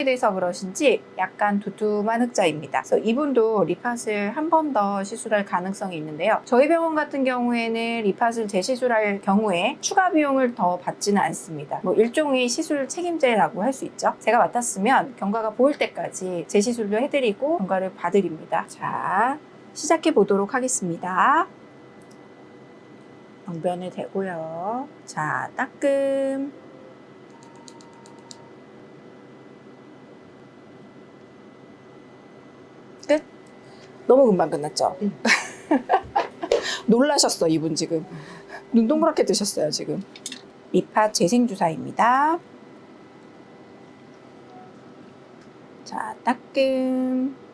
오래돼서 그러신지 약간 두툼한 흑자입니다. 그래서 이분도 리팟을 한 번 더 시술할 가능성이 있는데요. 저희 병원 같은 경우에는 리팟을 재시술할 경우에 추가 비용을 더 받지는 않습니다. 뭐 일종의 시술 책임제라고 할 수 있죠. 제가 맡았으면 경과가 보일 때까지 재시술도 해드리고 경과를 봐드립니다. 자, 시작해 보도록 하겠습니다. 병변을 대고요. 자, 따끔. 끝. 너무 금방 끝났죠? 응. 놀라셨어, 이분 지금. 눈 동그랗게 뜨셨어요, 지금. 리팟 재생주사입니다. 자, 따끔.